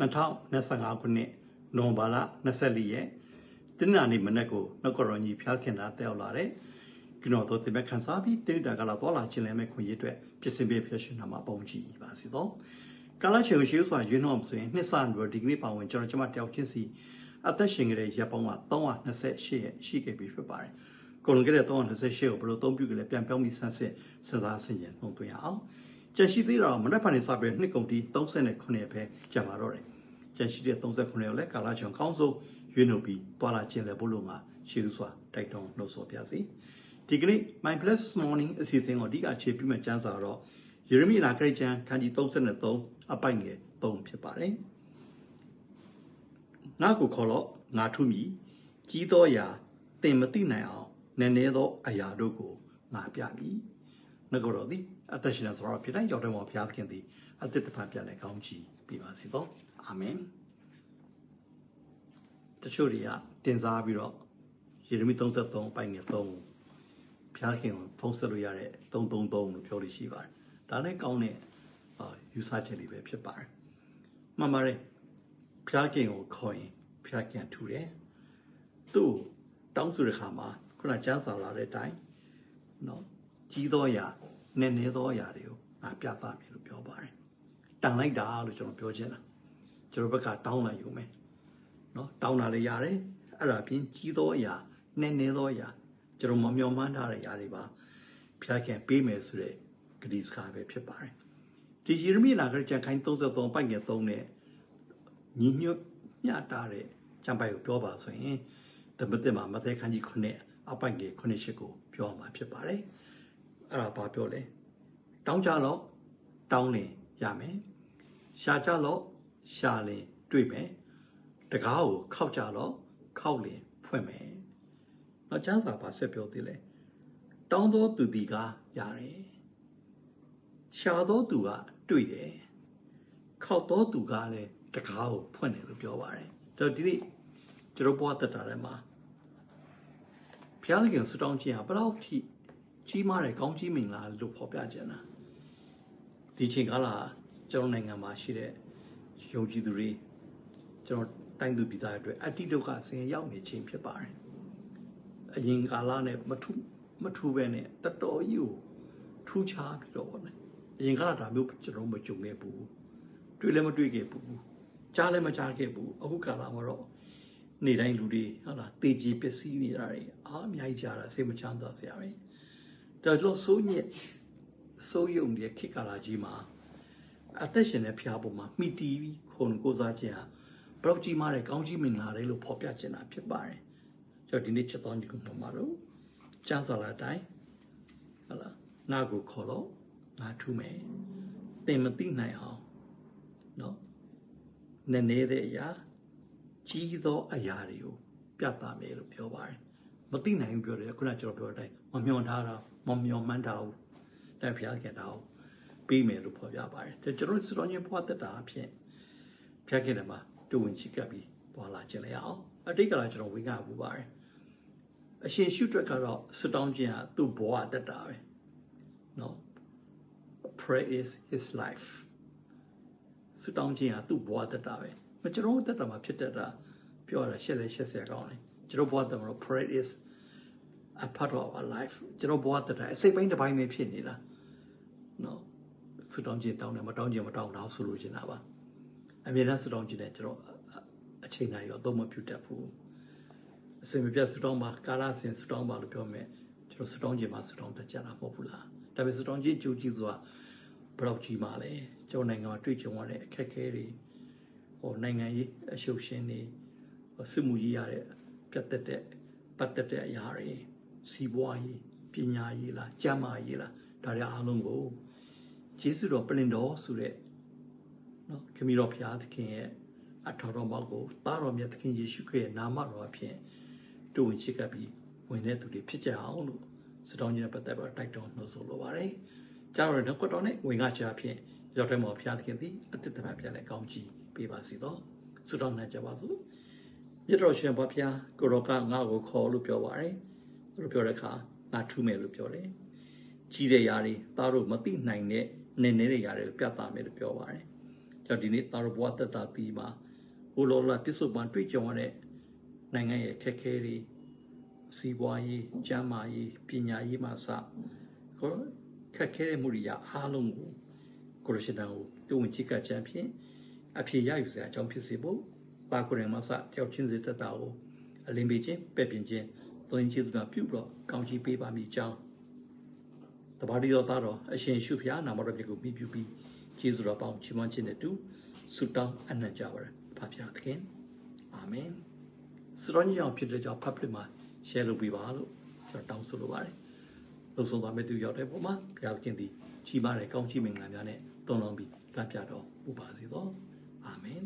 2025ခုနှစ်နိုဝင်ဘာလ24ရက်တင်းနာနေမနေ့ကိုနှုတ်ကရော်ကြီးဖျားခင်တာတက်ရောက်လာတဲ့ကျွန်တော်တို့တင်မဲ့ခန်းစားပြီးတင်းတာကလာသွားလာခြင်းလည်းမဲ့ခွင့်ရအတွက်ပြစ်စင်ပြဖျက်ရှင်နာမှာပုံကြည့်ပါစီတော့ကာလချေကိုရှိဥစွာရွေးနှောင်းဆိုရင်နှစ်ဆန်ရဒီဂရီပါဝင်ကျွန်တော်ကျမတယောက်ချင်းစီအသက်ရှင်ကြတဲ့ရပ်ပေါင်းက328ရက်ရှိခဲ့ပြီဖြစ်ပါတယ်ကိုလွန်ခဲ့တဲ့328ကိုဘယ်လိုအသုံးပြုကြလဲပြန်ပြောင်းပြီးဆန်းစစ်စဉ်းစားဆင်ခြင်နှုံသွင်းအောင်ကြန့်ရှိသေးတာမနက်ဖြန်နေစပြီးနှစ်ကုန်တီ39ရက်ပဲကြာပါတော့တယ် ကြန့်ရှိတဲ့39ရက်လည်းကာလချောင်ကောင်းဆုံးရွေးနှုတ်ပြီးတွာလာခြင်းလည်းဘုလို့မှာရှိဥစွာတိုက်တွန်းနှုတ်ဆော်ပြစီဒီကနေ့ My Blessed Morning အစီအစဉ်ကိုအဓိကအခြေပြုမဲ့ကျမ်းစာတော့ယေရမိနာခရစ်ကျမ်းခန်းကြီး33အပိုက်ငယ်3ဖြစ်ပါတယ်ငါကိုခေါ်တော့ငါထုမိကြီးသောအရာတင်မသိနိုင်အောင်နည်းနည်းသောအရာတို့ကိုငါပြမည်ငါကတော့ဒီအသက်ရှင်တဲ့ဆိုတော့ဖြစ်တိုင်းကြောက်တယ်မောဘုရားသခင်သည်အသက်တဖန်ပြလဲကောင်းချီးပြပါစေတော့ အာမင်တချို့တွေကတင်စားပြီးတော့ယေရမိ33ပိုင်ငယ်3ဘုရားခင်ကိုဖုံးဆက်လို့ရတဲ့333လို့ပြောလို့ရှိပါတယ်ဒါလည်းကောင်းတဲ့ယူဆချက်လေးပဲဖြစ်ပါတယ်မှန်ပါတယ်ဘုရားခင်ကိုခေါ်ရင်ဘုရားခင်ထူတယ်သူ့တောင်းဆိုတဲ့ခါမှာခုနကျမ်းစာလာတဲ့အတိုင်းနော်ကြီးသောအရာနည်းနည်းသောအရာတွေကိုငါပြသမယ်လို့ပြောပါတယ်တန်လိုက်တာလို့ကျွန်တော်ပြောချင်တာ ကျွန်တော်ဘက်ကတောင်းလိုက်ယူမယ်နော်တောင်းတာလည်းရတယ်အဲ့ဒါပြင်ကြီးသောအရာနည်းနည်းသောအရာကျွန်တော်မမျှော်မှန်းထားတဲ့အရာတွေပါဖျားခင်ပေးမယ်ဆိုတဲ့ဂတိစကားပဲဖြစ်ပါတယ်ဒီယေရမိနာခရစ်ကျမ်းခိုင်း33ပိုက်ငယ်3နဲ့ညီညွတ်မျှတာတဲ့ကျမ်းပိုက်ကိုပြောပါဆိုရင်တမသက်မှာမသက်ခန်းကြီး9အပိုက်ငယ်9ရှစ်ကိုပြောမှာဖြစ်ပါတယ်အဲ့ဒါဘာပြောလဲတောင်းကြတော့တောင်းလင်ရမယ်ရှာကြတော့ ရှာလင်တွေ့မယ်တကားကိုခောက်ကြတော့ခောက်လင်ဖွင့်မယ်နောက်ကျမ်းစာဘာဆက်ပြောသေးလဲတောင်းသောသူဒီကရတယ်ရှာသောသူကတွေ့တယ်ခောက်သောသူကလည်းတကားကိုဖွင့်တယ်လို့ပြောပါတယ်ဒါဒီနေ့ကျွန်တော်ဘဝတက်တာထဲမှာဘုရားသခင်ဆူတောင်းခြင်းဟာဘယ်လောက်ထိကြီးမားတဲ့ကောင်းကြီးမင်္ဂလာလို့ဖော်ပြကြတာဒီချိန်ကာလကျွန်တော်နိုင်ငံမှာရှိတဲ့ ယုံကြည်သူတွေကျွန်တော်တိုင်းသူပြည်သားတွေအတွက်အတ္တိဒုက္ခဆင်းရဲရောက်နေခြင်းဖြစ်ပါတယ်အရင်ကာလနဲ့မထူမထူပဲနဲ့တတော်ကြီးကိုထူးခြားပြီးတော့ဗောနော်အရင်ကာလဒါမျိုးကျွန်တော်မကြုံခဲ့ဘူးတွေ့လည်းမတွေ့ခဲ့ဘူးကြားလည်းမကြားခဲ့ဘူးအခုကာလမှာတော့နေတိုင်းလူတွေဟုတ်လားတေကြီးပစ္စည်းနေတာတွေအားအများကြီးကြားတာစိတ်မချမ်းသာစရာပဲဒါတော့စိုးညက်စိုးယုံတဲ့ခေတ်ကာလကြီးမှာ အသက်ရှင်တဲ့ဖျားပေါ်မှာမိတီးပြီးခုန်ကိုစားခြင်းဟာဘလောက်ကြီးမားတဲ့ကောင်းကြီးမင်္ဂလာတွေလို့ဖော်ပြခြင်းတာဖြစ်ပါတယ်ကျွန်တော်ဒီနေ့ချက်တော်ညီကိုမှာတော့ကျမ်းစာလာတိုင်းဟုတ်လားငါကိုခေါ်တော့ငါထူးမယ်သင်မသိနိုင်အောင်နော်နည်းနည်းတဲ့အရာကြီးသောအရာတွေကိုပြသမယ်လို့ပြောပါတယ်မသိနိုင်ဘူးပြောတယ်ခုနကျွန်တော်ပြောတဲ့အတိုင်းမမျှော်ထားတာမမျှော်မှန်းတာဘူးတဲ့ဘုရားခင်တာကို ပြီးမယ်လို့ဖော်ပြပါတယ်။ဒါကျွန်တော်စတော်ချင်းဘဝတက်တာအဖြစ်ဘုရားခင်တယ်မှာတူဝင်ချစ်ကပ်ပြီးသွားလာခြင်းလည်းအောင်အတိတ်ကလာကျွန်တော်ဝေငှပူပါတယ်။အရှင်ရှုတွက်ကတော့စတောင်းခြင်းဟာသူ့ဘဝတက်တာပဲ။နော် pray is his life စတောင်းခြင်းဟာသူ့ဘဝတက်တာပဲ။မကျွန်တော်တက်တာမှာဖြစ်တတ်တာပြောရတာရှက်လဲရှက်စရာကောင်းတယ်။ကျွန်တော်ဘဝတက်မှာ pray is a part of our life ကျွန်တော်ဘဝတက်တာအစိတ်ပိုင်းတစ်ပိုင်းပဲဖြစ်နေတာနော် ဆူတောင်းခြင်းတောင်းတယ်မတောင်းခြင်းမတောင်းတော့ဆိုလို့ချင်တာပါအမြဲတမ်းဆူတောင်းခြင်းနဲ့ကျွန်တော်အချိန်တိုင်းရောတော့မပြုတ်တတ်ဘူးအစင်မပြတ်ဆူတောင်းပါကာလဆင်ဆူတောင်းပါလို့ပြောမယ်ကျွန်တော်ဆူတောင်းခြင်းမှာဆူတောင်းတတ်ကြတာမဟုတ်ဘူးလားဒါပေမဲ့ဆူတောင်းခြင်းကြိုးကြည့်ဆိုတာဘယ်တော့ကြီးမှလဲကျွန်တော်နိုင်ငံမှာတွေ့ကြုံရတဲ့အခက်အခဲတွေဟိုနိုင်ငံရေးအရှုပ်ရှင်းတွေစစ်မှုကြီးရတဲ့ပြတ်တက်တဲ့ပတ်သက်တဲ့အရာတွေစီးပွားရေးပညာရေးလားကျန်းမာရေးလားဒါတွေအားလုံးကို ကျေးဇူးတော်ပလင်တော်ဆိုတဲ့နော်ခမီတော်ဘုရားသခင်ရဲ့အထောက်တော်မောက်ကိုသားတော်မြတ်သခင်ယေရှုခရစ်ရဲ့နာမတော်အဖြစ်တူဝင်ချစ်ကပ်ပြီးဝင်တဲ့သူတွေဖြစ်ကြအောင်လို့စတောင်းခြင်းနဲ့ပတ်သက်ပြီးတိုက်တွန်းနှိုးဆော်လိုပါတယ်။ကြားရတဲ့ကွတော်နဲ့ဝင်ကချာဖြင့်ရောက်တဲ့မော်ဘုရားသခင်သည်အတ္တတမပြန်လဲကောင်းချီးပေးပါစေတော့။ဆုတောင်းနိုင်ကြပါစို့။မြတ်တော်ရှင်ဘုရားကိုရောကငါ့ကိုခေါ်လို့ပြောပါတယ်။လို့ပြောတဲ့အခါငါထူးမယ်လို့ပြောတယ်ကြီးတဲ့ຢာတွေသားတို့မသိနိုင်တဲ့ နည်းနည်းတဲ့ຢာတွေကိုပြသမယ်လို့ပြောပါတယ်ကြောင့်ဒီနေ့တာရဘဝတက်တာတီးမှာဟိုလောလာပြစ္ဆုတ်ပန်တွေ့ကြုံရတဲ့နိုင်ငံရဲ့ခက်ခဲတွေစီးပွားရေးကျန်းမာရေးပညာရေးမှာစခေါ်ခက်ခဲတဲ့မှုတွေရအားလုံးကိုကိုရရှိတန်ကိုတူဝင်ချိကချမ်းဖြင့်အဖြေရယူစရာအကြောင်းဖြစ်စေဖို့ပါကိုရင်မဆတယောက်ချင်းစီတက်တာကိုအလင်းပေးခြင်းပဲ့ပြင်ခြင်းသွင်းခြင်းသူကပြုပြီးတော့ကောင်းချီးပေးပါမိကြောင်း တပါးရီတော်သားတော်အရှင်ရှုဖျားနာမတော်မြတ်ကိုမြည်ပြုပြီးကျေးဇူးတော်ပေါင်းချီးမွမ်းခြင်းနဲ့တူဆုတောင်းအနံ့ကြပါရဖဖျားသခင်အာမင်စရောညအောင်ဖြစ်တဲ့ကြောင့် public မှာ share လုပ်ပေးပါလို့ကျွန်တော်တောင်းဆိုလိုပါတယ်လုံဆုံးသွားမဲ့သူရောက်တဲ့ပုံမှာဘုရားသခင်သည်ကြီးမားတဲ့ကောင်းချီးမင်္ဂလာများနဲ့တုံ့လုံးပြီးလမ်းပြတော်မူပါစေသောအာမင်